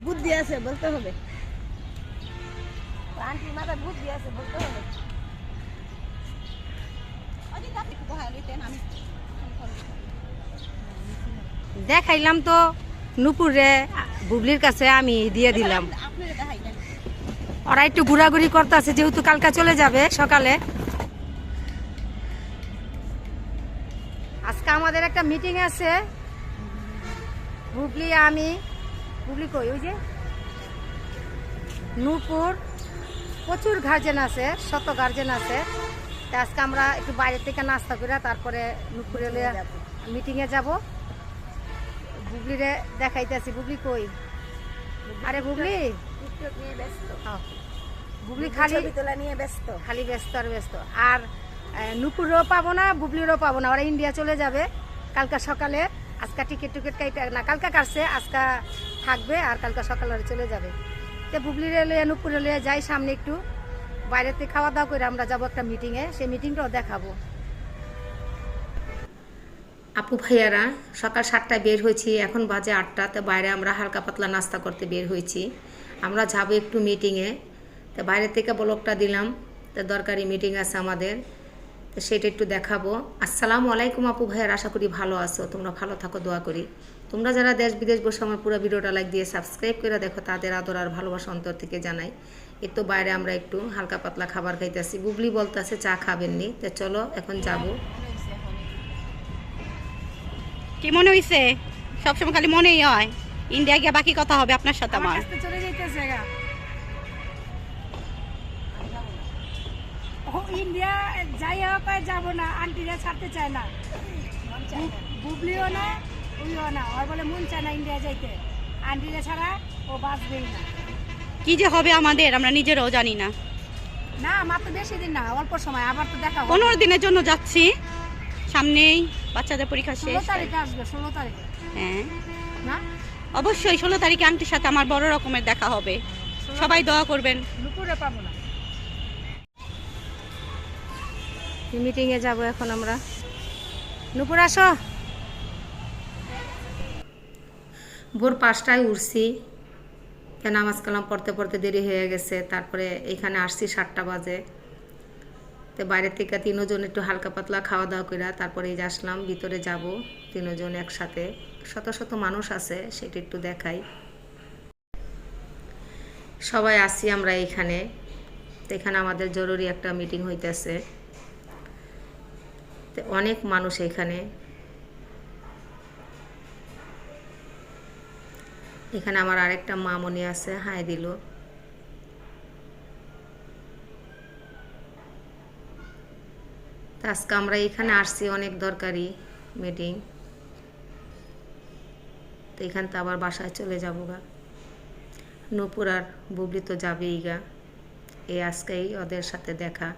বুদ্ধি আছে বলতে হবে। আন্টির মাথায় বুদ্ধি আছে বলতে হবে। দেখাইলাম তো নুপুরে বুবলির কাছে আমি দিয়ে দিলাম। ওরা একটু ঘোরাঘুরি করতেছে যেহেতু কালকা চলে যাবে সকালে। আজকে আমাদের একটা মিটিং আছে। বুবলি আমি বুবলি কই ওই যে নূপুর। প্রচুর গার্জেন আছে শত গার্জেন আছে। তা আজকে আমরা একটু বাইরে থেকে নাস্তা করে তারপরে নূপুরে মিটিংয়ে যাব। বুবলিরে দেখাইতেছি বুবলি কই? আরে বুবলি। ব্যস্ত। বুবলি খালি তোলা নিয়ে ব্যস্ত। খালি ব্যস্ত আর ব্যস্ত। আর নুপুরও পাবো না বুবলিরও পাবো না। ওরা ইন্ডিয়া চলে যাবে কালকা সকালে। আজকা টিকিট টিকিট কাইতে না, কালকা কাটছে, আজকা থাকবে আর কালকা সকালে চলে যাবে। তো বুবলিরে লিয়ে নুপুরে লিয়ে যাই সামনে একটু। বাইরেতে খাওয়া দাওয়া করে আমরা যাব একটা মিটিংয়ে সেই মিটিংটাও দেখাবো। আপু ভাইয়ারা, সকাল সাতটায় বের হয়েছি, এখন বাজে আটটাতে বাইরে আমরা হালকা পাতলা নাস্তা করতে বের হয়েছি। আমরা যাব একটু মিটিংয়ে তো বাইরে থেকে ব্লকটা দিলাম, তো দরকারি মিটিং আছে আমাদের। তো সেটা একটু দেখাবো। আসসালামু আলাইকুম আপু ভাইয়ার আশা করি ভালো আছো। তোমরা ভালো থাকো দোয়া করি। তোমরা যারা দেশ বিদেশ বসে আমার পুরো ভিডিওটা লাইক দিয়ে সাবস্ক্রাইব করে দেখো তাদের আদর আর ভালোবাসা অন্তর থেকে জানাই। একটু বাইরে আমরা একটু হালকা পাতলা খাবার খাইতেছি। বুবলি বলতেছে চা খাবেননি তো চলো এখন যাব। কি মনে হইছে? সবসময় খালি মনেই হয়। ইন্ডিয়া গিয়ে বাকি কথা হবে আপনার সাথে আমার চলে আর যাব না আন্টিরা ছাড়তে চায় না। বুবলিও না উইও না ওর বলে মন চায় না ইন্ডিয়া যাইতে। আন্টিরা ছাড়া ও বাঁচবেই না। কি যে হবে আমাদের আমরা নিজেরাও জানি না। না আমার তো বেশি দিন না অল্প সময় আবার তো দেখা হবে। পনেরো দিনের জন্য যাচ্ছি। সামনেই বাচ্চাদের পরীক্ষা শেষ তারিখে আসবে ষোলো তারিখে। হ্যাঁ। না? অবশ্যই ষোলো তারিখে আন্টির সাথে আমার বড় রকমের দেখা হবে। সবাই দোয়া করবেন। দুপুরে পাবো না। মিটিংয়ে যাব এখন আমরা। নুপুর, আসো। ভোর পাঁচটায় উঠছি। নামাজ কালাম পড়তে পড়তে দেরি হয়ে গেছে। তারপরে এখানে আসছি সাতটা বাজে। তো বাইরে থেকে তিনজন একটু হালকা পাতলা খাওয়া দাওয়া করে তারপরে এই যে আসলাম, ভিতরে যাব তিনজন একসাথে। শত শত মানুষ আছে, সেটা একটু দেখাই। সবাই আসছি আমরা এখানে। এখানে আমাদের জরুরি একটা মিটিং হইতেছে। অনেক মানুষ এখানে। এখানে আমার আরেকটা মামনি আছে, হাই দিল। আজকে আমরা এখানে আসছি, অনেক দরকারি মিটিং তো এখান তো আবার বাসায় চলে যাব গা। নূপুর আর বুবলি তো যাবেই গা। এই আজকেই ওদের সাথে দেখা।